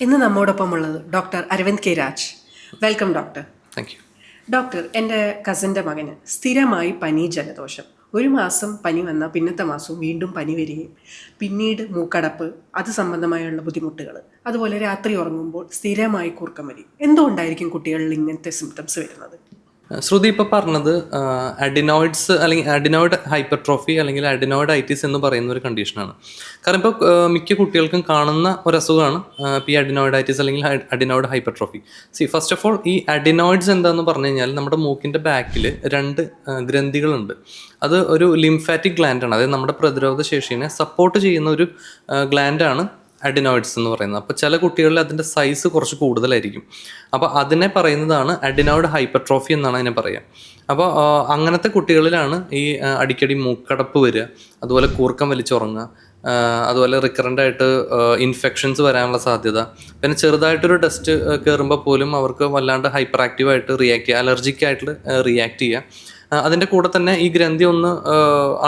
ഇന്ന് നമ്മോടൊപ്പം ഉള്ളത് doctor Aravind K Raj. Welcome doctor. Thank you doctor എന്റെ കസിന്റെ മകന് സ്ഥിരമായി പനി ജലദോഷം. ഒരു മാസം പനി വന്നാൽ പിന്നത്തെ മാസവും വീണ്ടും പനി വരികയും പിന്നീട് മൂക്കടപ്പ് അത് സംബന്ധമായുള്ള ബുദ്ധിമുട്ടുകൾ. അതുപോലെ രാത്രി ഉറങ്ങുമ്പോൾ സ്ഥിരമായി കൂർക്കം വരി എന്തുകൊണ്ടായിരിക്കും കുട്ടികളിൽ ഇങ്ങനത്തെ സിംറ്റംസ് വരുന്നത്? ശ്രുതി ഇപ്പോൾ പറഞ്ഞത് അഡിനോയിഡ്സ് അല്ലെങ്കിൽ അഡിനോയിഡ് ഹൈപ്പർട്രോഫി അല്ലെങ്കിൽ അഡിനോയിഡ് ഐറ്റിസ് എന്ന് പറയുന്ന ഒരു കണ്ടീഷനാണ് കാരണം ഇപ്പോൾ മിക്ക കുട്ടികൾക്കും കാണുന്ന ഒരു അസുഖമാണ് പി അഡിനോയിഡ് ഐറ്റിസ് അല്ലെങ്കിൽ adenoid hypertrophy see first of all ഈ അഡിനോയിഡ്സ് എന്താന്ന് പറഞ്ഞു കഴിഞ്ഞാൽ നമ്മുടെ മൂക്കിന്റെ ബാക്കിൽ രണ്ട് ഗ്രന്ഥികളുണ്ട്. അത് ഒരു ലിംഫാറ്റിക് ഗ്ലാൻഡാണ് അതായത് നമ്മുടെ പ്രതിരോധ ശേഷിനെ സപ്പോർട്ട് ചെയ്യുന്ന ഒരു ഗ്ലാൻഡാണ് അഡിനോയിഡ്സ് എന്ന് പറയുന്നത്. അപ്പോൾ ചില കുട്ടികളിൽ അതിന്റെ സൈസ് കുറച്ച് കൂടുതലായിരിക്കും. അപ്പോൾ അതിനെ പറയുന്നതാണ് അഡിനോയിഡ് ഹൈപ്പർട്രോഫി എന്നാണ് അതിനെ പറയുക. അപ്പോൾ അങ്ങനത്തെ കുട്ടികളിലാണ് ഈ അടിക്കടി മൂക്കടപ്പ് വരിക അതുപോലെ കൂർക്കം വലിച്ചുറങ്ങുക അതുപോലെ റിക്കറന്റ് ആയിട്ട് ഇൻഫെക്ഷൻസ് വരാനുള്ള സാധ്യത. പിന്നെ ചെറുതായിട്ടൊരു ടെസ്റ്റ് കയറുമ്പോൾ പോലും അവർക്ക് വല്ലാണ്ട് ഹൈപ്പർ ആക്റ്റീവായിട്ട് റിയാക്ട് ചെയ്യുക അലർജിക്കായിട്ട് റിയാക്ട് ചെയ്യുക. അതിന്റെ കൂടെ തന്നെ ഈ ഗ്രന്ഥി ഒന്ന്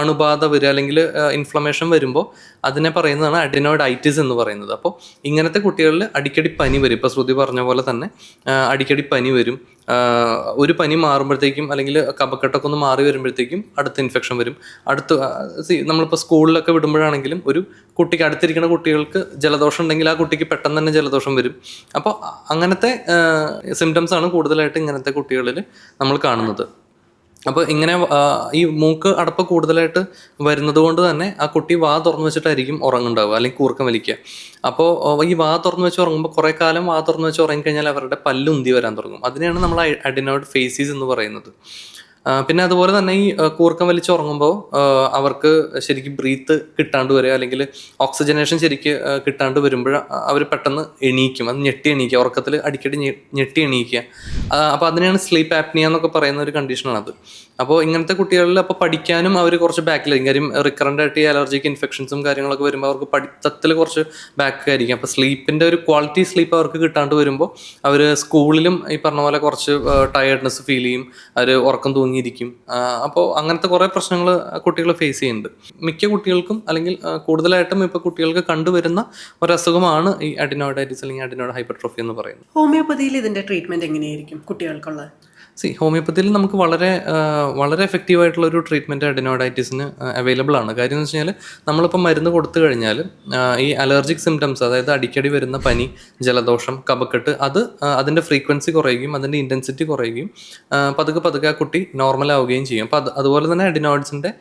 അണുബാധ വരിക അല്ലെങ്കിൽ ഇൻഫ്ലമേഷൻ വരുമ്പോൾ അതിനെ പറയുന്നതാണ് അഡിനോയിഡൈറ്റിസ് എന്ന് പറയുന്നത്. അപ്പോൾ ഇങ്ങനത്തെ കുട്ടികളിൽ അടിക്കടി പനി വരും. ഇപ്പോൾ ശ്രുതി പറഞ്ഞ പോലെ തന്നെ അടിക്കടി പനി വരും. ഒരു പനി മാറുമ്പോഴത്തേക്കും അല്ലെങ്കിൽ കപക്കെട്ടൊക്കെ ഒന്ന് മാറി വരുമ്പോഴത്തേക്കും അടുത്ത ഇൻഫെക്ഷൻ വരും. അടുത്ത് നമ്മളിപ്പോൾ സ്കൂളിലൊക്കെ വിടുമ്പോഴാണെങ്കിലും ഒരു കുട്ടിക്ക് അടുത്തിരിക്കുന്ന കുട്ടികൾക്ക് ജലദോഷം ഉണ്ടെങ്കിൽ ആ കുട്ടിക്ക് പെട്ടെന്ന് തന്നെ ജലദോഷം വരും. അപ്പോൾ അങ്ങനത്തെ സിംറ്റംസ് ആണ് കൂടുതലായിട്ട് ഇങ്ങനത്തെ കുട്ടികളിൽ നമ്മൾ കാണുന്നത്. അപ്പോൾ ഇങ്ങനെ ഈ മൂക്ക് അടപ്പ് കൂടുതലായിട്ട് വരുന്നത് കൊണ്ട് തന്നെ ആ കുട്ടി വാ തുറന്നു വെച്ചിട്ടായിരിക്കും ഉറങ്ങുണ്ടാവുക അല്ലെങ്കിൽ കൂർക്കം വലിക്കുക. അപ്പോൾ ഈ വാ തുറന്നു വെച്ച് ഉറങ്ങുമ്പോൾ കുറേ കാലം വാ തുറന്നു വെച്ച് ഉറങ്ങിക്കഴിഞ്ഞാൽ അവരുടെ പല്ലുന്തി വരാൻ തുടങ്ങും. അതിനെയാണ് നമ്മൾ അഡിനോയിഡ് ഫേസീസ് എന്ന് പറയുന്നത്. പിന്നെ അതുപോലെ തന്നെ ഈ കൂർക്കം വലിച്ച് ഉറങ്ങുമ്പോൾ അവർക്ക് ശരിക്കും ബ്രീത്ത് കിട്ടാണ്ട് വരിക അല്ലെങ്കിൽ ഓക്സിജനേഷൻ ശരിക്ക് കിട്ടാണ്ട് വരുമ്പോൾ അവർ പെട്ടെന്ന് എണീക്കും. അത് ഞെട്ടി എണീക്കുക. ഉറക്കത്തിൽ അടിക്കടി ഞെട്ടി എണീക്കുക. അപ്പോൾ അതിനെയാണ് സ്ലീപ്പ് ആപ്നിയ എന്നൊക്കെ പറയുന്ന ഒരു കണ്ടീഷനാണ് അത് അപ്പോൾ ഇങ്ങനത്തെ കുട്ടികളിൽ അപ്പോൾ പഠിക്കാനും അവർ കുറച്ച് ബാക്കിലായിരിക്കും. കാര്യം റിക്കറന്റ് ആയിട്ട് ഈ അലർജിക്ക് ഇൻഫെക്ഷൻസും കാര്യങ്ങളൊക്കെ വരുമ്പോൾ അവർക്ക് പഠിത്തത്തിൽ കുറച്ച് ബാക്ക് ആയിരിക്കും അപ്പോൾ സ്ലീപ്പിന്റെ ഒരു ക്വാളിറ്റി സ്ലീപ്പ് അവർക്ക് കിട്ടാണ്ട് വരുമ്പോൾ അവർ സ്കൂളിലും ഈ പറഞ്ഞ പോലെ കുറച്ച് ടയർഡ്നെസ് ഫീൽ ചെയ്യും. അവർ ഉറക്കം തൂങ്ങിയിരിക്കും അപ്പോൾ അങ്ങനത്തെ കുറേ പ്രശ്നങ്ങൾ കുട്ടികൾ ഫേസ് ചെയ്യുന്നുണ്ട്. മിക്ക കുട്ടികൾക്കും അല്ലെങ്കിൽ കൂടുതലായിട്ടും ഇപ്പോൾ കുട്ടികൾക്ക് കണ്ടുവരുന്ന ഒരസുഖമാണ് ഈ അഡിനോയിഡൈറ്റിസ് അല്ലെങ്കിൽ അഡിനോയിഡ് ഹൈപ്പർട്രോഫി എന്ന് പറയുന്നത്. ഹോമിയോപ്പതിയിൽ ഇതിന്റെ ട്രീറ്റ്മെന്റ് എങ്ങനെയായിരിക്കും കുട്ടികൾക്കുള്ളത്? സി ഹോമിയോപ്പതിയിൽ നമുക്ക് വളരെ വളരെ എഫക്റ്റീവ് ആയിട്ടുള്ള ഒരു ട്രീറ്റ്മെന്റ് അഡിനോഡൈറ്റിസിന് അവൈലബിൾ ആണ്. കാര്യം എന്ന് വെച്ച് കഴിഞ്ഞാൽ നമ്മളിപ്പോൾ മരുന്ന് കൊടുത്തു കഴിഞ്ഞാൽ ഈ അലർജിക് സിംറ്റംസ് അതായത് അടിക്കടി വരുന്ന പനി ജലദോഷം കപക്കെട്ട് അത് അതിന്റെ ഫ്രീക്വൻസി കുറയുകയും അതിന്റെ ഇന്റൻസിറ്റി കുറയുകയും പതുക്കെ പതുക്കെ ആ കുട്ടി നോർമൽ ആവുകയും ചെയ്യും. അപ്പോൾ അത് അതുപോലെ തന്നെ അഡിനോയിഡ്സിന്റെ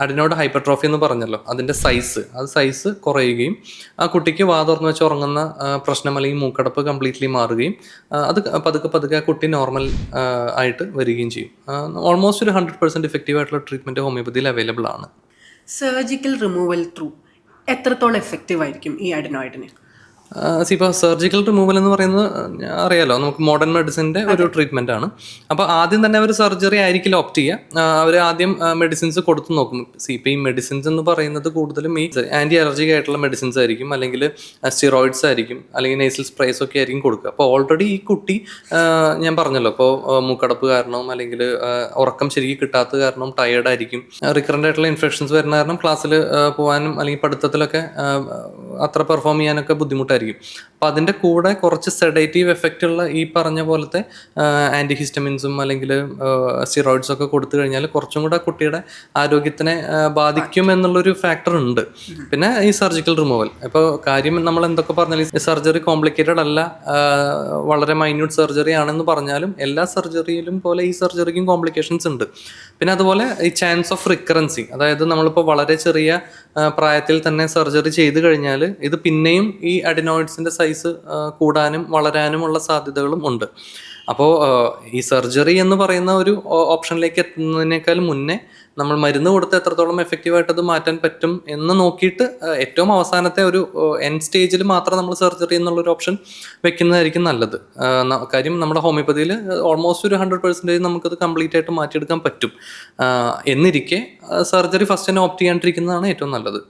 അഡിനോയിഡ് ഹൈപ്പർട്രോഫി എന്ന് പറഞ്ഞല്ലോ അതിന്റെ സൈസ് അത് സൈസ് കുറയുകയും ആ കുട്ടിക്ക് വാ വെച്ച് ഉറങ്ങുന്ന പ്രശ്നം അല്ലെങ്കിൽ മൂക്കടപ്പ് കംപ്ലീറ്റ്ലി മാറുകയും അത് പതുക്കെ പതുക്കെ ആ കുട്ടി നോർമൽ ആയിട്ട് വരികയും ചെയ്യും. ഓൾമോസ്റ്റ് ഒരു ഹൺഡ്രഡ് പെർസെന്റ് എഫക്റ്റീവ് ആയിട്ടുള്ള ട്രീറ്റ്മെന്റ് ഹോമിയോപ്പതിയിൽ അവൈലബിൾ ആണ്. സർജിക്കൽ റിമൂവൽ ത്രൂ എത്രത്തോളം എഫക്റ്റീവ് ആയിരിക്കും ഈ അഡിനോയിഡിന് ഇപ്പോൾ സർജിക്കൽ റിമൂവൽ എന്ന് പറയുന്നത് അറിയാലോ നമുക്ക് മോഡേൺ മെഡിസിന്റെ ഒരു ട്രീറ്റ്മെന്റ് ആണ്. അപ്പോൾ ആദ്യം തന്നെ അവർ സർജറി ആയിരിക്കില്ല ഓപ്റ്റ് ചെയ്യുക അവർ ആദ്യം മെഡിസിൻസ് കൊടുത്തു നോക്കും. സി ഇപ്പോൾ ഈ മെഡിസിൻസ് എന്ന് പറയുന്നത് കൂടുതലും ഈ ആന്റി അലർജിക് ആയിട്ടുള്ള മെഡിസിൻസ് ആയിരിക്കും അല്ലെങ്കിൽ സ്റ്റിറോയിഡ്സ് ആയിരിക്കും അല്ലെങ്കിൽ നെയ്സൽ സ്പ്രേസ് ഒക്കെ ആയിരിക്കും കൊടുക്കുക. അപ്പോൾ ഓൾറെഡി ഈ കുട്ടി ഞാൻ പറഞ്ഞല്ലോ ഇപ്പോൾ മൂക്കടപ്പ് കാരണവും അല്ലെങ്കിൽ ഉറക്കം ശരിക്കും കിട്ടാത്ത കാരണം ടയേർഡ് ആയിരിക്കും. റിക്കറന്റ് ആയിട്ടുള്ള ഇൻഫെക്ഷൻസ് വരുന്ന കാരണം ക്ലാസ്സിൽ പോകാനും അല്ലെങ്കിൽ പഠിത്തത്തിലൊക്കെ അത്ര പെർഫോം ചെയ്യാനൊക്കെ ബുദ്ധിമുട്ടായിരിക്കും. జరిగి അപ്പോൾ അതിന്റെ കൂടെ കുറച്ച് സെഡേറ്റീവ് എഫക്റ്റ് ഉള്ള ഈ പറഞ്ഞ പോലത്തെ ആന്റി ഹിസ്റ്റമിൻസും അല്ലെങ്കിൽ സിറോയിഡ്സ് ഒക്കെ കൊടുത്തു കഴിഞ്ഞാൽ കുറച്ചും കൂടെ കുട്ടിയുടെ ആരോഗ്യത്തിനെ ബാധിക്കും എന്നുള്ളൊരു ഫാക്ടർ ഉണ്ട്. പിന്നെ ഈ സർജിക്കൽ റിമൂവൽ ഇപ്പോൾ കാര്യം നമ്മൾ എന്തൊക്കെ പറഞ്ഞാലും സർജറി കോംപ്ലിക്കേറ്റഡ് അല്ല വളരെ മൈന്യൂട്ട് സർജറി ആണെന്ന് പറഞ്ഞാലും എല്ലാ സർജറിയിലും പോലെ ഈ സർജറിക്കും കോംപ്ലിക്കേഷൻസ് ഉണ്ട്. പിന്നെ അതുപോലെ ഈ ചാൻസ് ഓഫ് റിക്കറൻസി അതായത് നമ്മളിപ്പോൾ വളരെ ചെറിയ പ്രായത്തിൽ തന്നെ സർജറി ചെയ്ത് കഴിഞ്ഞാൽ ഇത് പിന്നെയും ഈ അഡിനോയിഡ്സിന്റെ സൈസ് കൂടാനും വളരാനുമുള്ള സാധ്യതകളും ഉണ്ട്. അപ്പോൾ ഈ സർജറി എന്ന് പറയുന്ന ഒരു ഓപ്ഷനിലേക്ക് എത്തുന്നതിനേക്കാൾ മുന്നേ നമ്മൾ മരുന്ന് കൊടുത്ത് എത്രത്തോളം എഫക്റ്റീവായിട്ട് അത് മാറ്റാൻ പറ്റും എന്ന് നോക്കിയിട്ട് ഏറ്റവും അവസാനത്തെ ഒരു എൻ സ്റ്റേജിൽ മാത്രം നമ്മൾ സർജറി എന്നുള്ളൊരു ഓപ്ഷൻ വെക്കുന്നതായിരിക്കും നല്ലത്. കാര്യം നമ്മുടെ ഹോമിയോപ്പതിയിൽ ഓൾമോസ്റ്റ് ഒരു ഹൺഡ്രഡ് പെർസെന്റേജ് നമുക്കത് കംപ്ലീറ്റ് ആയിട്ട് മാറ്റിയെടുക്കാൻ പറ്റും. എന്നിരിക്കെ സർജറി ഫസ്റ്റ് തന്നെ ഓപ്റ്റ് ചെയ്യാണ്ടിരിക്കുന്നതാണ് ഏറ്റവും നല്ലത്.